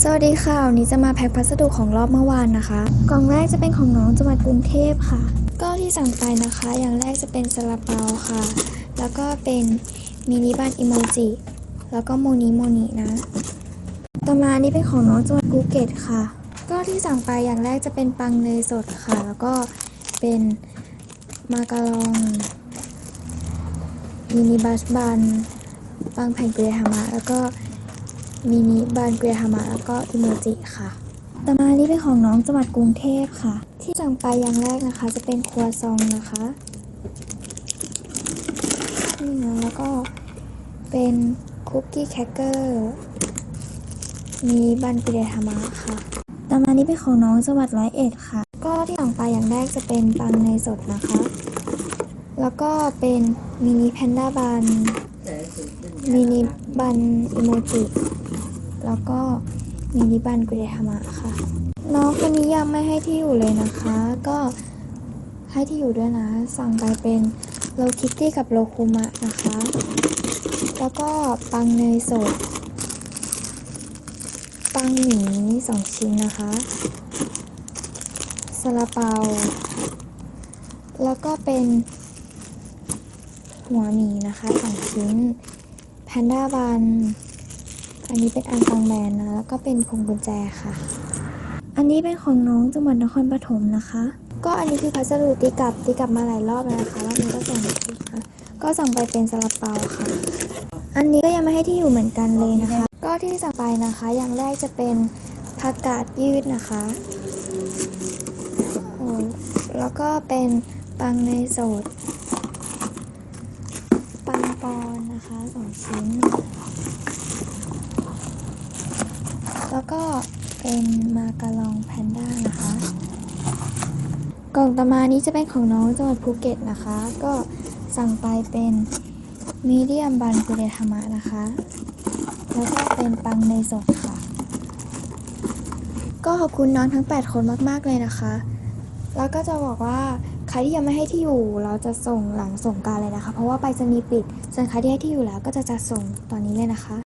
สวัสดีค่ะวันนี้จะมาแพ็คพัสดุของรอบเมื่อวานนะคะ กล่องแรกจะเป็นของน้องจังหวัดกรุงเทพค่ะ ก็ที่สั่งไปนะคะ อย่างแรกจะเป็นซาลาเปาค่ะ แล้วก็เป็นมินิบันอิโมจิแล้วก็โมนิโมนินะ ต่อมานี่เป็นของน้องจังหวัดภูเก็ตค่ะ ก็ที่สั่งไปอย่างแรกจะเป็นปังเนยสดค่ะ แล้วก็เป็นมาการองมินิบัสบันปังแผ่นเกรฮามะแล้วก็ มินิบานเกรฮามะแล้วก็อิโมจิค่ะต่อมานี่เป็นของน้องจังหวัดกรุงเทพค่ะ ที่สั่งไปอย่างแรกนะคะ จะเป็นครัวซองนะคะนี่นะแล้วก็เป็นคุกกี้แคคเกอร์มีบันเกรฮามะค่ะต่อมานี่เป็นของน้องจังหวัดร้อยเอ็ดค่ะ ก็ที่สั่งไปอย่างแรกจะเป็นปังเนสดนะคะ แล้วก็เป็นมินิแพนด้าบันมินิบันอิโมจิ แล้วก็มินิบันกุเรฮามะค่ะ น้องคนนี้ยังไม่ให้ที่อยู่เลยนะคะ ก็ให้ที่อยู่ด้วยนะ สั่งไปเป็นโลคิตตี้กับโลคุมะนะคะ แล้วก็ปังเนยสด ปังหมีสองชิ้นนะคะซาลาเปา แล้วก็เป็นหัวหมีนะคะสองชิ้น แพนด้าบัน อันนี้เป็นอันตังแมนนะ แล้วก็เป็นพวงกุญแจค่ะ อันนี้เป็นของน้องจังหวัดนครปฐมนะคะ ก็อันนี้คือพัสดุตีกลับตีกลับมาหลายรอบแล้วนะคะรอบนี้ก็ส่งอีกนะก็สั่งไปเป็นซาลาเปาค่ะ อันนี้ก็ยังไม่ให้ที่อยู่เหมือนกันเลยนะคะ ก็ที่สั่งไปนะคะ อย่างแรกจะเป็นผักกาดยืดนะคะโอ้แล้วก็เป็นปังเนสดปังปอนนะคะสองชิ้น แล้วก็ เป็นมาการองแพนด้านะคะ กล่องต่อมานี้จะเป็นของน้องจังหวัดภูเก็ตนะคะ ก็สั่งไปเป็นมีเดียมบันกุเรธรรมะนะคะ แล้วก็เป็นปังในสดค่ะ ก็ขอบคุณน้องทั้ง 8 คนมาก ๆ เลยนะคะ แล้วก็จะบอกว่าใครที่ยังไม่ให้ที่อยู่เราจะส่งหลังส่งการเลยนะคะ เพราะว่าไปรษณีย์ปิด ส่วนใครที่ให้ที่อยู่แล้วก็จะจัดส่งตอนนี้เลยนะคะ